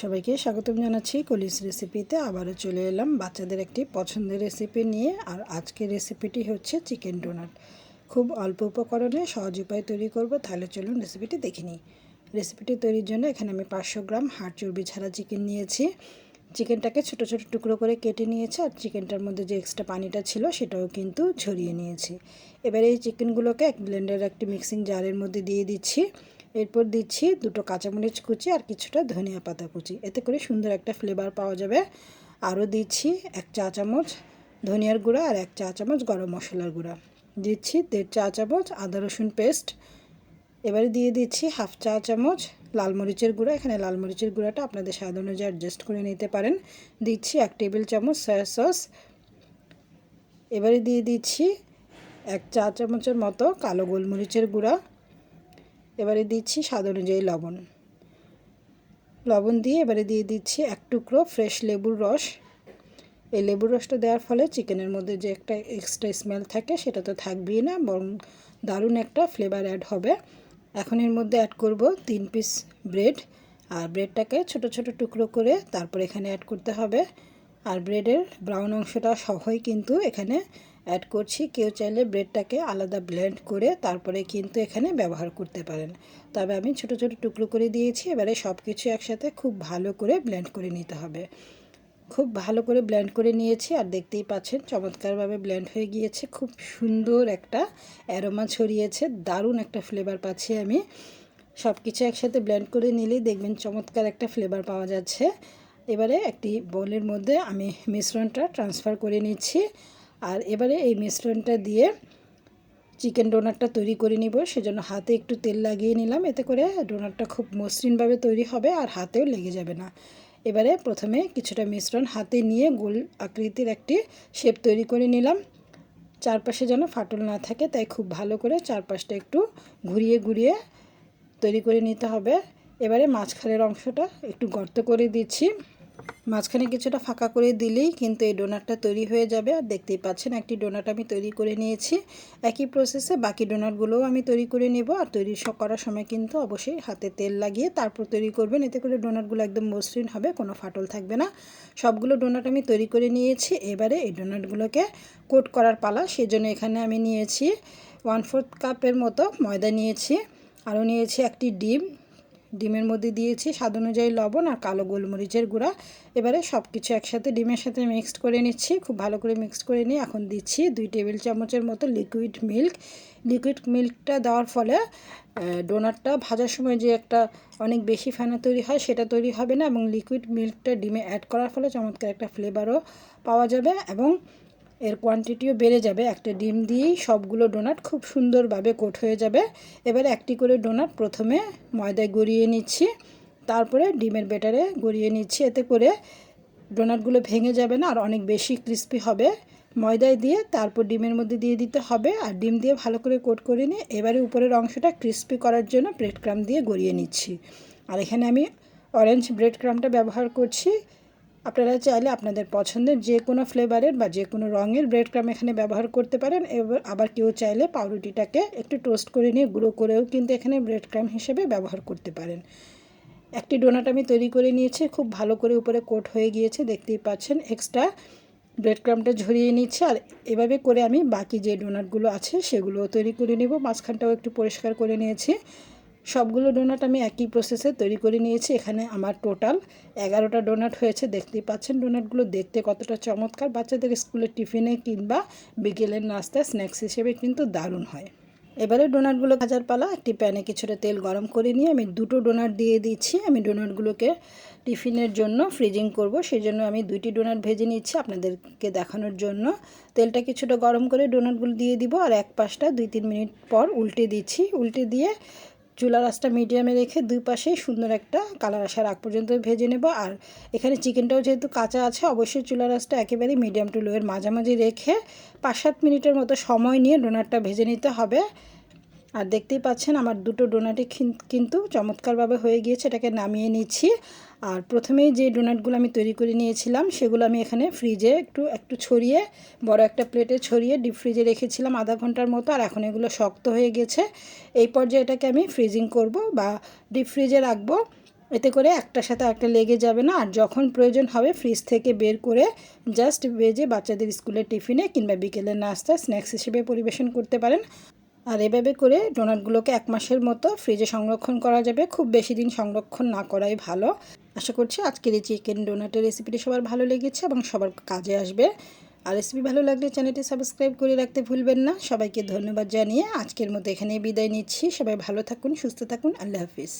সবাইকে স্বাগতম জানাচ্ছি কলিস রেসিপিতে আবারও চলে এলাম বাচ্চাদের একটি পছন্দের রেসিপি নিয়ে। আর আজকের রেসিপিটি হচ্ছে চিকেন ডোনাট খুব অল্প উপকরণে সহজ উপায় তৈরি করব, তাহলে চলুন রেসিপিটি দেখে নিই। রেসিপিটি তৈরির জন্য এখানে আমি পাঁচশো গ্রাম হাড় চর্বি ছাড়া চিকেন নিয়েছি। চিকেনটাকে ছোট ছোট টুকরো করে কেটে নিয়েছি আর চিকেনটার মধ্যে যে এক্সট্রা পানিটা ছিল সেটাও কিন্তু ঝরিয়ে নিয়েছি। এবারে এই চিকেনগুলোকে এক ব্লেন্ডার একটি মিক্সিং জারের মধ্যে দিয়ে দিচ্ছি। এরপর দিচ্ছি দুটো কাঁচামরিচ কুচি আর কিছুটা ধনিয়া পাতা কুচি। এতে করে সুন্দর একটা ফ্লেভার পাওয়া যাবে। আরও দিচ্ছি এক চা চামচ ধনিয়ার গুঁড়া আর এক চা চামচ গরম মশলার গুঁড়া। দিচ্ছি দেড় চা চামচ আদা রসুন পেস্ট এবারে দিয়ে দিচ্ছি হাফ চা চামচ লাল মরিচের গুঁড়া। এখানে লাল মরিচের গুঁড়াটা আপনাদের স্বাদ অনুযায়ী অ্যাডজাস্ট করে নিতে পারেন। দিচ্ছি এক টেবিল চামচ সয়া সস এবারে দিয়ে দিচ্ছি এক চা চামচের মতো কালো গোলমরিচের গুঁড়া। এবারে দিচ্ছি স্বাদ অনুযায়ী লবণ। লবণ দিয়ে এবারে দিয়ে দিচ্ছি এক টুকরো ফ্রেশ লেবুর রস। এই লেবুর রসটা দেওয়ার ফলে চিকেনের মধ্যে যে একটা এক্সট্রা স্মেল থাকে সেটা তো থাকবেই না, বরং দারুণ একটা ফ্লেভার অ্যাড হবে। এখন এর মধ্যে অ্যাড করব তিন পিস ব্রেড আর ব্রেডটাকে ছোট ছোট টুকরো করে তারপর এখানে অ্যাড করতে হবে। আর ব্রেডের ব্রাউন অংশটা সহই কিন্তু এখানে অ্যাড করছি। কেউ চাইলে ব্রেডটাকে আলাদা ব্লেন্ড করে তারপরে কিন্তু এখানে ব্যবহার করতে পারেন। তবে আমি ছোট ছোট টুকরো করে দিয়েছি। এবারে সব কিছু একসাথে খুব ভালো করে ব্লেন্ড করে নিতে হবে। খুব ভালো করে ব্লেন্ড করে নিয়েছি আর দেখতেই পাচ্ছেন চমৎকারভাবে ব্লেন্ড হয়ে গিয়েছে। খুব সুন্দর একটা অ্যারোমা ছড়িয়েছে। দারুণ একটা ফ্লেভার পাচ্ছি আমি। সব কিছু একসাথে ব্লেন্ড করে নিলেই দেখবেন চমৎকার একটা ফ্লেভার পাওয়া যাচ্ছে। এবারে একটি বোলের মধ্যে আমি মিশ্রণটা ট্রান্সফার করে নিচ্ছি। আর এবারে এই মিশ্রণটা দিয়ে চিকেন ডোনারটা তৈরি করে নিব। সেজন্য হাতে একটু তেল লাগিয়ে নিলাম। এতে করে ডোনারটা খুব মসৃণভাবে তৈরি হবে আর হাতেও লেগে যাবে না। এবারে প্রথমে কিছুটা মিশ্রণ হাতে নিয়ে গোল আকৃতির একটি শেপ তৈরি করে নিলাম। চারপাশে যেন ফাটল না থাকে, তাই খুব ভালো করে চারপাশটা একটু ঘুরিয়ে ঘুরিয়ে তৈরি করে নিতে হবে। এবারে মাঝখানের অংশটা একটু গর্ত করে দিচ্ছি। মাঝখানে কিছুটা ফাঁকা করে দিলেই কিন্তু এই ডোনাটটা তৈরি হয়ে যাবে। আর দেখতেই পাচ্ছেন একটি ডোনাট আমি তৈরি করে নিয়েছি। একই প্রসেসে বাকি ডোনাটগুলোও আমি তৈরি করে নেব। আর তৈরি করার সময় কিন্তু অবশ্যই হাতে তেল লাগিয়ে তারপর তৈরি করবেন। এতে করে ডোনাটগুলো একদম মসৃণ হবে, কোনো ফাটল থাকবে না। সবগুলো ডোনাট আমি তৈরি করে নিয়েছি। এবারে এই ডোনাটগুলোকে কোট করার পালা সেজন্য এখানে আমি নিয়েছি ওয়ান ফোর্থ কাপের মতো ময়দা নিয়েছি। আরও নিয়েছি একটি ডিম। ডিমের মধ্যে দিয়েছি, স্বাদ অনুযায়ী লবণ আর কালো গোলমরিচের গুঁড়া। এবারে সব কিছু একসাথে ডিমের সাথে মিক্সড করে নিচ্ছি। খুব ভালো করে মিক্সড করে নিয়ে এখন দিচ্ছি দুই টেবিল চামচের মতো লিকুইড মিল্ক লিকুইড মিল্কটা দেওয়ার ফলে ডোনাটটা ভাজার সময় যে একটা অনেক বেশি ফেনা তৈরি হয় সেটা তৈরি হবে না এবং লিকুইড মিল্কটা ডিমে অ্যাড করার ফলে চমৎকার একটা ফ্লেভারও পাওয়া যাবে এবং এর কোয়ান্টিটিও বেড়ে যাবে। একটা ডিম দিয়েই সবগুলো ডোনাট খুব সুন্দরভাবে কোট হয়ে যাবে। এবারে একটি করে ডোনাট প্রথমে ময়দায় গড়িয়ে নিচ্ছি। তারপরে ডিমের বেটারে গড়িয়ে নিচ্ছি। এতে করে ডোনাটগুলো ভেঙে যাবে না আর অনেক বেশি ক্রিস্পি হবে। ময়দায় দিয়ে তারপর ডিমের মধ্যে দিয়ে দিতে হবে। আর ডিম দিয়ে ভালো করে কোট করে নিয়ে এবারে উপরের অংশটা ক্রিস্পি করার জন্য ব্রেড ক্রাম দিয়ে গড়িয়ে নিচ্ছি। আর এখানে আমি অরেঞ্জ ব্রেড ক্রামটা ব্যবহার করছি। আপনারা চাইলে আপনাদের পছন্দের যে কোনো ফ্লেভারের বা যে কোনো রঙের ব্রেড ক্রাম এখানে ব্যবহার করতে পারেন। এবার আবার কেউ চাইলে পাউরুটিটাকে একটু টোস্ট করে নিয়ে গুঁড়ো করেও কিন্তু এখানে ব্রেড ক্রাম হিসেবে ব্যবহার করতে পারেন। একটি ডোনাট আমি তৈরি করে নিয়েছি, খুব ভালো করে উপরে কোট হয়ে গিয়েছে, দেখতেই পাচ্ছেন। এক্সট্রা ব্রেড ক্রামটা ঝরিয়ে নিচ্ছে আর এভাবে করে আমি বাকি যে ডোনাটগুলো আছে সেগুলো তৈরি করে নেব। মাঝখানটাও একটু পরিষ্কার করে নিয়েছি। সবগুলো ডোনাট আমি একই প্রসেসে তৈরি করে নিয়েছি। এখানে আমার টোটাল এগারোটা ডোনাট হয়েছে। দেখতেই পাচ্ছেন ডোনাটগুলো দেখতে কতটা চমৎকার। বাচ্চাদের স্কুলের টিফিনে কিংবা বিকেলের নাস্তায় স্ন্যাক্স হিসেবে কিন্তু দারুণ হয়। এবারে ডোনাটগুলো ভাজার পালা, একটি প্যানে কিছুটা তেল গরম করে নিয়ে আমি দুটো ডোনাট দিয়ে দিচ্ছি। আমি ডোনাটগুলোকে টিফিনের জন্য ফ্রিজিং করব। সেই জন্য আমি দুইটি ডোনাট ভেজে নিচ্ছি আপনাদেরকে দেখানোর জন্য। তেলটা কিছুটা গরম করে ডোনাটগুলো দিয়ে দিব আর এক পাশটা দুই তিন মিনিট পর উল্টে দিচ্ছি। উল্টে দিয়ে চুলা রাসটা মিডিয়ামে রেখে দুই পাশে সুন্দর একটা কালার আসার আগ পর্যন্ত ভেজে নেব। আর এখানে চিকেনটাও যেহেতু কাঁচা আছে, অবশ্যই চুলা রাসটা একেবারে মিডিয়াম টু লোয়ের মাঝামাঝি রেখে পাঁচ সাত মিনিটের মতো সময় নিয়ে ডোনারটা ভেজে নিতে হবে। আর দেখতেই পাচ্ছেন, আমার দুটো ডোনাটি কিন্তু চমৎকারভাবে হয়ে গিয়েছে, এটাকে নামিয়ে নিচ্ছি। আর প্রথমেই যে ডোনাটগুলো আমি তৈরি করে নিয়েছিলাম, সেগুলো আমি এখানে ফ্রিজে একটু একটু ছড়িয়ে, বড় একটা প্লেটে ছড়িয়ে ডিপ ফ্রিজে রেখেছিলাম আধা ঘণ্টার মতো, আর এখন এগুলো শক্ত হয়ে গেছে। এই পর্যায়ে এটাকে আমি ফ্রিজিং করব বা ডিপ ফ্রিজে রাখব। এতে করে একটার সাথে একটা লেগে যাবে না, আর যখন প্রয়োজন হবে ফ্রিজ থেকে বের করে জাস্ট ভেজে বাচ্চাদের স্কুলের টিফিনে কিংবা বিকেলের নাস্তা স্ন্যাক্স হিসেবে পরিবেশন করতে পারেন। আর এভাবে করে ডোনাটগুলোকে এক মাসের মতো ফ্রিজে সংরক্ষণ করা যাবে। খুব বেশি দিন সংরক্ষণ না করাই ভালো। আশা করছি আজকের এই চিকেন ডোনাটের রেসিপিটি সবার ভালো লেগেছে এবং সবার কাজে আসবে। আর রেসিপি ভালো লাগলে চ্যানেলটি সাবস্ক্রাইব করে রাখতে ভুলবেন না। সবাইকে ধন্যবাদ জানিয়ে আজকের মতো এখানেই বিদায় নিচ্ছি। সবাই ভালো থাকুন, সুস্থ থাকুন। আল্লাহ হাফিজ।